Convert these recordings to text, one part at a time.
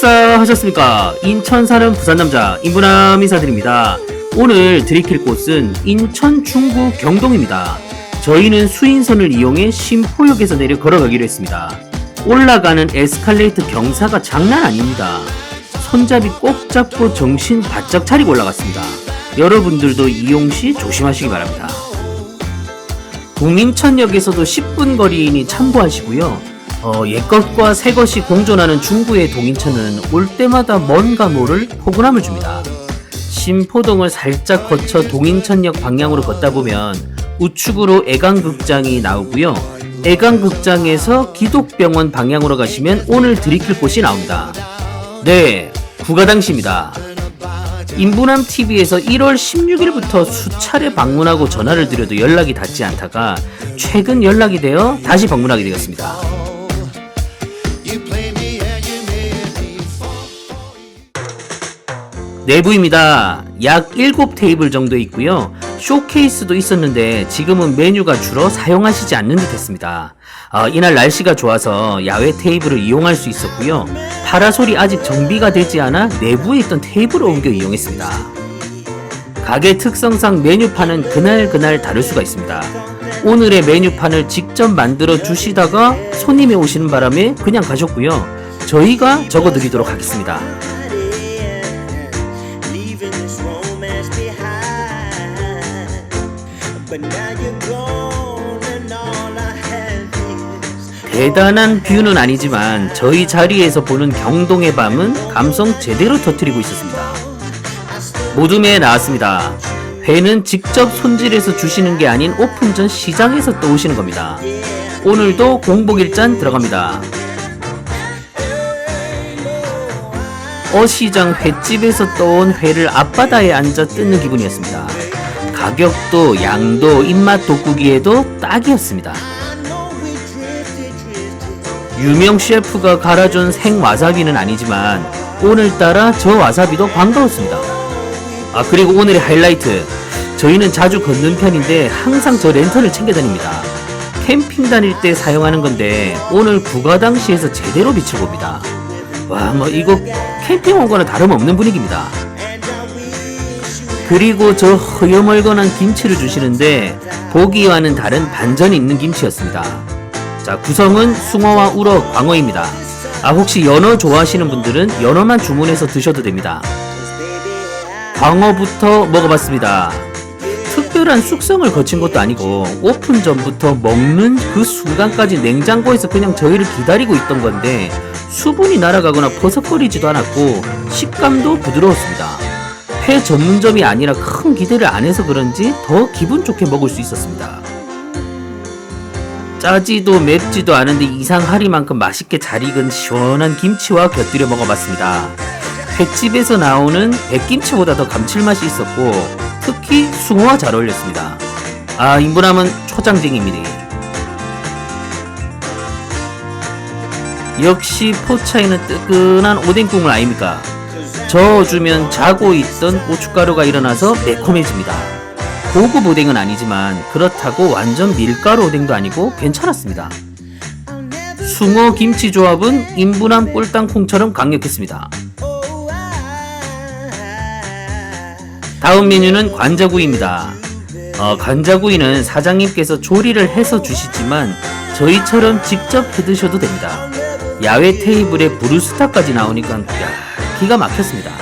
식사하셨습니까? 인천 사는 부산 남자 인부남 인사드립니다. 오늘 들이킬 곳은 인천 중구 경동입니다. 저희는 수인선을 이용해 심포역에서 내려 걸어가기로 했습니다. 올라가는 에스컬레이터 경사가 장난 아닙니다. 손잡이 꼭 잡고 정신 바짝 차리고 올라갔습니다. 여러분들도 이용 시 조심하시기 바랍니다. 동인천역에서도 10분 거리이니 참고하시고요. 어, 옛것과 새것이 공존하는 중구의 동인천은 올 때마다 뭔가 모를 포근함을 줍니다. 신포동을 살짝 거쳐 동인천역 방향으로 걷다 보면 우측으로 애강극장이 나오고요. 애강극장에서 기독병원 방향으로 가시면 오늘 들이킬 곳이 나옵니다. 네, 구가당시입니다. 인부남 TV에서 1월 16일부터 수차례 방문하고 전화를 드려도 연락이 닿지 않다가 최근 연락이 되어 다시 방문하게 되었습니다. 내부입니다. 약 7테이블 정도 있고요. 쇼케이스도 있었는데 지금은 메뉴가 줄어 사용하시지 않는 듯 했습니다. 아, 이날 날씨가 좋아서 야외 테이블을 이용할 수 있었고요. 파라솔이 아직 정비가 되지 않아 내부에 있던 테이블을 옮겨 이용했습니다. 가게 특성상 메뉴판은 그날그날 다를 수가 있습니다. 오늘의 메뉴판을 직접 만들어 주시다가 손님이 오시는 바람에 그냥 가셨고요. 저희가 적어 드리도록 하겠습니다. 대단한 뷰는 아니지만 저희 자리에서 보는 경동의 밤은 감성 제대로 터트리고 있었습니다. 모둠에 나왔습니다. 회는 직접 손질해서 주시는 게 아닌 오픈 전 시장에서 떠오시는 겁니다. 오늘도 공복일잔 들어갑니다. 어시장 횟집에서 떠온 회를 앞바다에 앉아 뜯는 기분이었습니다. 가격도 양도 입맛 돋구기에도 딱이었습니다. 유명 셰프가 갈아준 생 와사비는 아니지만 오늘따라 저 와사비도 반가웠습니다. 아 그리고 오늘의 하이라이트 저희는 자주 걷는 편인데 항상 저 랜턴을 챙겨 다닙니다. 캠핑 다닐 때 사용하는 건데 오늘 구가당시에서 제대로 빛을 봅니다. 와 뭐 이거 캠핑 온 거나 다름없는 분위기입니다. 그리고 저 허여멀건한 김치를 주시는데 보기와는 다른 반전이 있는 김치였습니다. 자, 구성은 숭어와 우럭, 광어입니다. 아, 혹시 연어 좋아하시는 분들은 연어만 주문해서 드셔도 됩니다. 광어부터 먹어봤습니다. 특별한 숙성을 거친 것도 아니고 오픈 전부터 먹는 그 순간까지 냉장고에서 그냥 저희를 기다리고 있던 건데 수분이 날아가거나 버석거리지도 않았고 식감도 부드러웠습니다. 회 전문점이 아니라 큰 기대를 안 해서 그런지 더 기분 좋게 먹을 수 있었습니다. 짜지도 맵지도 않은데 이상하리만큼 맛있게 잘 익은 시원한 김치와 곁들여 먹어봤습니다. 횟집에서 나오는 백김치보다 더 감칠맛이 있었고 특히 숭어와 잘 어울렸습니다. 아 인부남은 초장쟁입니다. 역시 포차에는 뜨끈한 오뎅 국물 아닙니까? 저어주면 자고 있던 고춧가루가 일어나서 매콤해집니다. 고급 오뎅은 아니지만 그렇다고 완전 밀가루 오뎅도 아니고 괜찮았습니다. 숭어 김치 조합은 인분한 꿀땅콩처럼 강력했습니다. 다음 메뉴는 관자구이입니다. 어, 관자구이는 사장님께서 조리를 해서 주시지만 저희처럼 직접 해 드셔도 됩니다. 야외 테이블에 브루스타까지 나오니까 야, 기가 막혔습니다.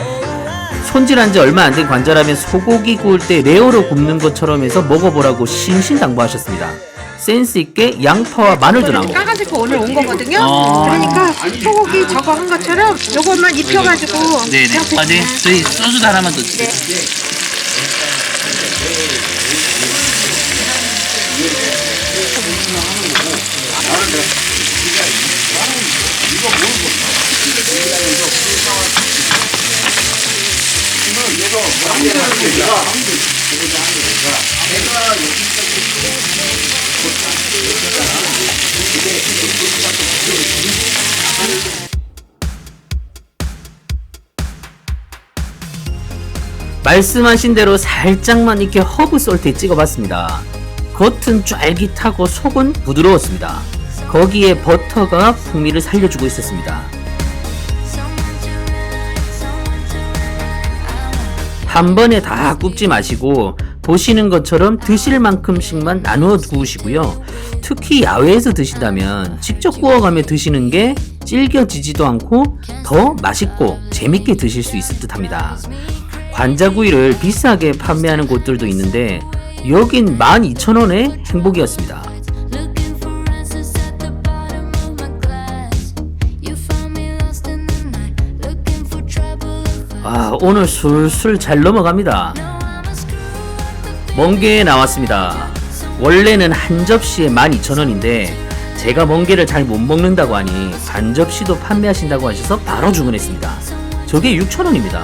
손질한 지 얼마 안 된 관자라면 소고기 구울 때 레어로 굽는 것처럼 해서 먹어보라고 신신당부하셨습니다. 센스 있게 양파와 마늘도 나오고 까가지고 오늘 온 거거든요. 어. 그러니까 소고기 저거 한 것처럼 요것만 입혀가지고 네네. 그냥 아, 네. 저희 소주 하나만 더 주세요. 말씀하신 대로 살짝만 이렇게 허브 솔트에 찍어봤습니다. 겉은 쫄깃하고 속은 부드러웠습니다. 거기에 버터가 풍미를 살려주고 있었습니다. 한 번에 다 굽지 마시고 보시는 것처럼 드실 만큼씩만 나누어 구우시고요. 특히 야외에서 드신다면 직접 구워가며 드시는 게 질겨지지도 않고 더 맛있고 재밌게 드실 수 있을 듯 합니다. 관자구이를 비싸게 판매하는 곳들도 있는데 여긴 12,000원에 행복이었습니다. 아, 오늘 술술 잘 넘어갑니다. 멍게 나왔습니다. 원래는 한 접시에 12,000원인데 제가 멍게를 잘 못 먹는다고 하니 반 접시도 판매하신다고 하셔서 바로 주문했습니다. 저게 6,000원입니다.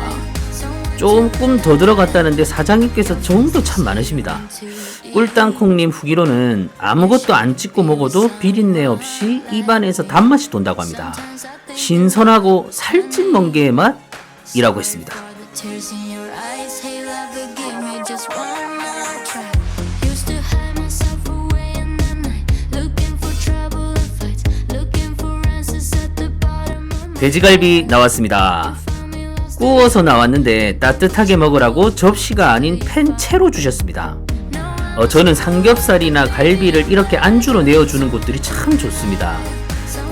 조금 더 들어갔다는데 사장님께서 정도 참 많으십니다. 꿀땅콩님 후기로는 아무것도 안 찍고 먹어도 비린내 없이 입안에서 단맛이 돈다고 합니다. 신선하고 살찐 멍게의 맛 이라고 했습니다. 돼지갈비 나왔습니다. 구워서 나왔는데 따뜻하게 먹으라고 접시가 아닌 팬 채로 주셨습니다. 어, 저는 삼겹살이나 갈비를 이렇게 안주로 내어주는 곳들이 참 좋습니다.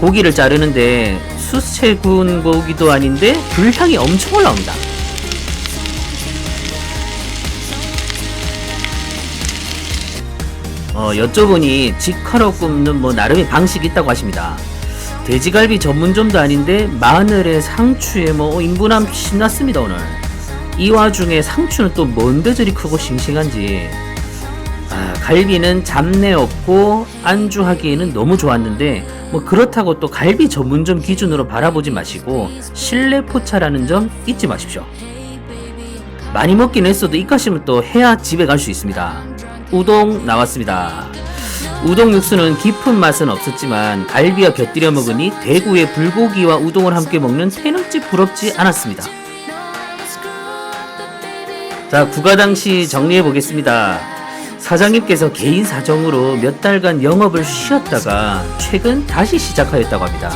고기를 자르는데 수채 구운 고기도 아닌데 불향이 엄청 올라옵니다. 어, 여쭤보니 직화로 굽는 뭐 나름의 방식이 있다고 하십니다. 돼지갈비 전문점도 아닌데 마늘에 상추에 뭐 인분함 신났습니다 오늘. 이 와중에 상추는 또 뭔데 저리 크고 싱싱한지. 아, 갈비는 잡내 없고 안주하기에는 너무 좋았는데 뭐 그렇다고 또 갈비 전문점 기준으로 바라보지 마시고 실내 포차라는 점 잊지 마십시오. 많이 먹긴 했어도 입가심을 또 해야 집에 갈 수 있습니다. 우동 나왔습니다. 우동 육수는 깊은 맛은 없었지만 갈비와 곁들여 먹으니 대구의 불고기와 우동을 함께 먹는 태능집 부럽지 않았습니다. 자, 구가 당시 정리해 보겠습니다. 사장님께서 개인 사정으로 몇 달간 영업을 쉬었다가 최근 다시 시작하였다고 합니다.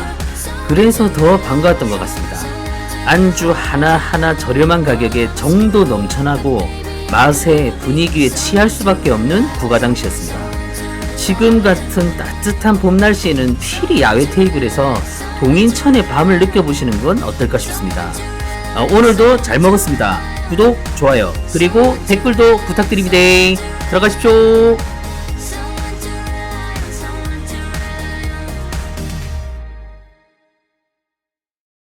그래서 더 반가웠던 것 같습니다. 안주 하나하나 저렴한 가격에 정도 넘쳐나고 맛에 분위기에 취할 수밖에 없는 구가당시였습니다. 지금 같은 따뜻한 봄 날씨에는 필히 야외 테이블에서 동인천의 밤을 느껴보시는 건 어떨까 싶습니다. 어, 오늘도 잘 먹었습니다. 구독, 좋아요, 그리고 댓글도 부탁드립니다. 들어가십시오.